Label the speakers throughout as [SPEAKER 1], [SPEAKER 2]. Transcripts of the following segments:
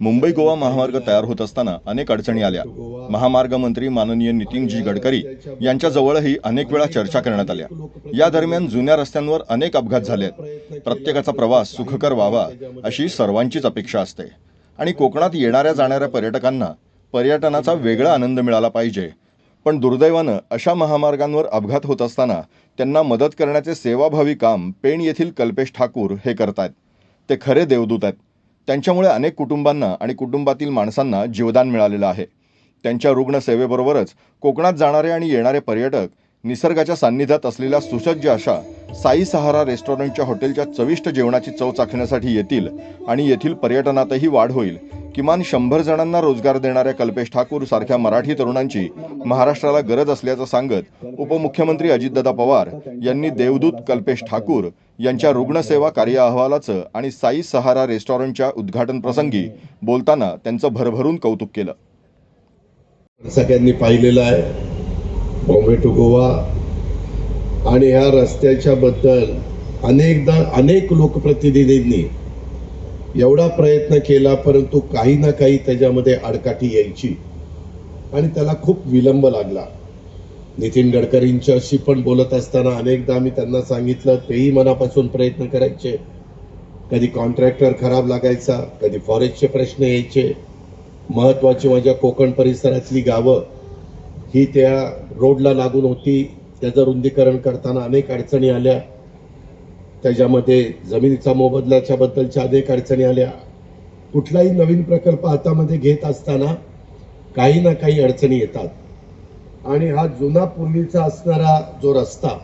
[SPEAKER 1] मुंबई गोवा महामार्ग तयार होत असताना अनेक अडचणी आल्या. महामार्ग मंत्री माननीय नितीनजी गडकरी यांच्याजवळही अनेक वेळा चर्चा करण्यात आल्या. या दरम्यान जुन्या रस्त्यांवर अनेक अपघात झाले आहेत प्रत्येकाचा प्रवास सुखकर व्हावा अशी सर्वांचीच अपेक्षा असते. आणि कोकणात येणाऱ्या जाणाऱ्या पर्यटकांना पर्यटनाचा वेगळा आनंद मिळाला पाहिजे. पण दुर्दैवानं अशा महामार्गांवर अपघात होत असताना त्यांना मदत करण्याचे सेवाभावी काम पेण येथील कल्पेश ठाकूर हे करतायत. ते खरे देवदूत आहेत. त्यांच्यामुळे अनेक कुटुंबांना आणि कुटुंबातील माणसांना जीवदान मिळालेलं आहे. त्यांच्या रुग्णसेवेबरोबरच कोकणात जाणारे आणि येणारे पर्यटक निसर्गाच्या सान्निध्यात असलेल्या सुसज्ज अशा साई सहारा रेस्टॉरंटच्या हॉटेलच्या चविष्ट जेवणाची चव चाखण्यासाठी येतील आणि येथील पर्यटनातही वाढ होईल. किमान शंभर जणांना रोजगार देणाऱ्या कल्पेश ठाकूर सारख्या मराठी तरुणांची महाराष्ट्राला गरज असल्याचं सांगत उपमुख्यमंत्री अजितदादा पवार यांनी देवदूत कल्पेश ठाकूर यांच्या रुग्णसेवा कार्य अहवालाचं आणि साई सहारा रेस्टॉरंटच्या उद्घाटन प्रसंगी बोलताना त्यांचं भरभरून कौतुक केलं.
[SPEAKER 2] सगळ्यांनी पाहिलेलं आहे. बॉम्बे टू गोवा आणि ह्या रस्त्याच्या बद्दल अनेकदा अनेक लोकप्रतिनिधींनी एवढा प्रयत्न केला परंतु काही ना काही त्याच्यामध्ये आडकाठी यायची आणि त्याला खूप विलंब लागला. नितीन गडकरींच्याशी पण बोलत असताना अनेकदा मी त्यांना सांगितलं तेही मनापासून प्रयत्न करायचे. कधी कॉन्ट्रॅक्टर खराब लागायचा कधी फॉरेस्टचे प्रश्न यायचे. महत्त्वाची माझ्या कोकण परिसरातली गावं ही त्या रोडला लागून होती. त्याचं रुंदीकरण करताना अनेक अडचणी आल्या. त्याच्यामध्ये जमिनीचा मोबदल्याच्या बद्दलच्या अनेक अडचणी आल्या. कुठलाही नवीन प्रकल्प हातामध्ये घेत असताना काही ना काही अडचणी येतात. आणि हा जुना पूर्वीचा असणारा जो रस्ता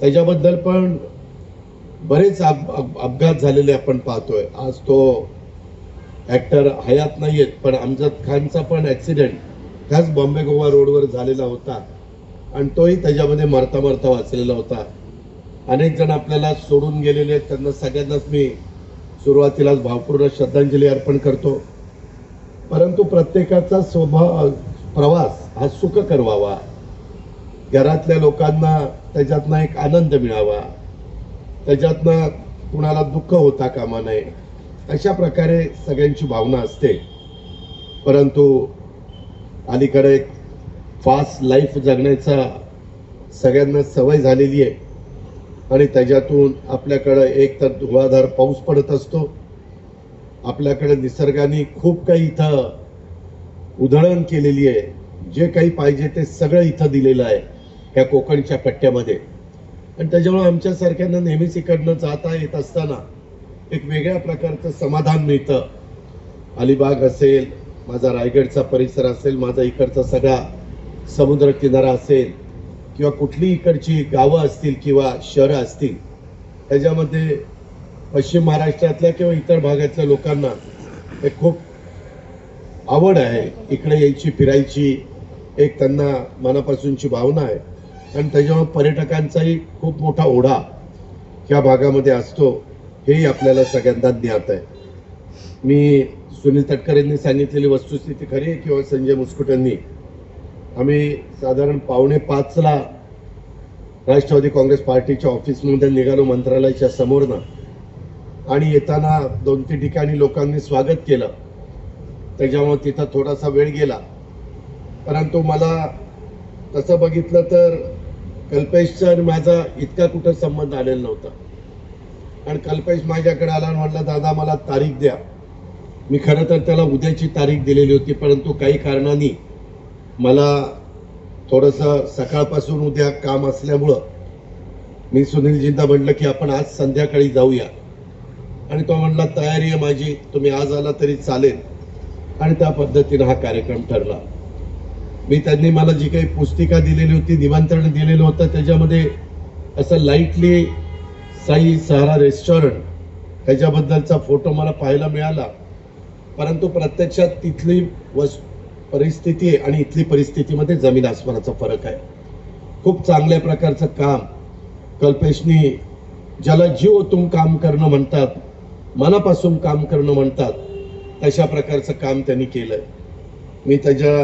[SPEAKER 2] त्याच्याबद्दल पण बरेच अपघात झालेले आपण पाहतोय. आज तो ॲक्टर हयात नाही आहेत पण अमजद खानचा पण ॲक्सिडेंट त्याच बॉम्बे गोवा रोडवर झालेला होता. आणि तोही त्याच्यामध्ये मरता मरता वाचलेला होता. अनेक जण आपल्याला सोडून गेलेले आहेत. त्यांना सगळ्यांनाच मी सुरुवातीलाच भावपूर्ण श्रद्धांजली अर्पण करतो. परंतु प्रत्येकाचा स्वभाव प्रवास हा सुखकर व्हावा. घरातल्या लोकांना त्याच्यातनं एक आनंद मिळावा. त्याच्यातनं कुणाला दुःख होता कामा नये. अशा प्रकारे सगळ्यांची भावना असते. परंतु अलीकडे एक फास्ट लाईफ जगण्याचा सगळ्यांना सवय झालेली आहे. आणि त्याच्यातून आपल्याकडं एक तर धुवाधार पाऊस पडत असतो. आपल्याकडे निसर्गाने खूप काही इथं उधळण केलेली आहे. जे काही पाहिजे ते सगळं इथं दिलेलं आहे ह्या कोकणच्या पट्ट्यामध्ये. आणि त्याच्यामुळे आमच्यासारख्यांना नेहमीच इकडनं जाता येत असताना एक वेगळ्या प्रकारचं समाधान मिळतं. अलिबाग असेल माझा रायगडचा परिसर असेल माझा इकडचा सगळा समुद्र किनारा असेल किंवा कुठली इकडची गावं असतील किंवा शहरं असतील त्याच्यामध्ये पश्चिम महाराष्ट्रातल्या किंवा इतर भागातल्या लोकांना एक खूप आवड आहे. इकडे यायची फिरायची एक त्यांना मनापासूनची भावना आहे. आणि त्याच्यामुळे पर्यटकांचाही खूप मोठा ओढा ह्या भागामध्ये असतो. हेही आपल्याला सगळ्यांना ज्ञात आहे. मी सुनील तटकरेंनी सांगितलेली वस्तुस्थिती खरी आहे किंवा संजय मुस्कुटांनी आम्ही साधारण पावणे पाचला राष्ट्रवादी काँग्रेस पार्टीच्या ऑफिसमध्ये निघालो मंत्रालयाच्या समोरनं. आणि येताना दोन तीन ठिकाणी लोकांनी स्वागत केलं. त्याच्यामुळे तिथं थोडासा वेळ गेला. परंतु मला तसं बघितलं तर कल्पेशचा आणि माझा इतका कुठं संबंध आलेला नव्हता. आणि कल्पेश माझ्याकडे आला आणि म्हटलं दादा मला तारीख द्या. मी खरं तर त्याला उद्याची तारीख दिलेली होती परंतु काही कारणांनी मला थोडंसं सकाळपासून उद्या काम असल्यामुळं मी सुनीलजींना म्हटलं की आपण आज संध्याकाळी जाऊया. आणि तो म्हणला तयारी आहे माझी तुम्ही आज आला तरी चालेल. आणि त्या पद्धतीनं हा कार्यक्रम ठरला. मी त्यांनी मला जी काही पुस्तिका दिलेली होती निमंत्रण दिलेलं होतं त्याच्यामध्ये असं लाईटली साई सहारा रेस्टॉरंट त्याच्याबद्दलचा फोटो मला पाहायला मिळाला. परंतु प्रत्यक्षात तिथली वस परिस्थिती आणि इथली परिस्थितीमध्ये जमीन आसमानाचा फरक आहे. खूप चांगल्या प्रकारचं काम कल्पेशनी ज्याला जीव ओतून काम करणं म्हणतात मनापासून काम करणं म्हणतात तशा प्रकारचं काम त्यांनी केलं मी त्याच्या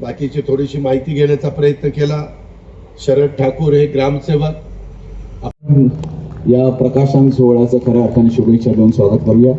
[SPEAKER 2] बाकीची थोडीशी माहिती घेण्याचा प्रयत्न केला. शरद ठाकूर हे ग्रामसेवक.
[SPEAKER 3] या प्रकाशन सोहळ्याचं खऱ्या अर्थाने शुभेच्छा देऊन स्वागत करूया.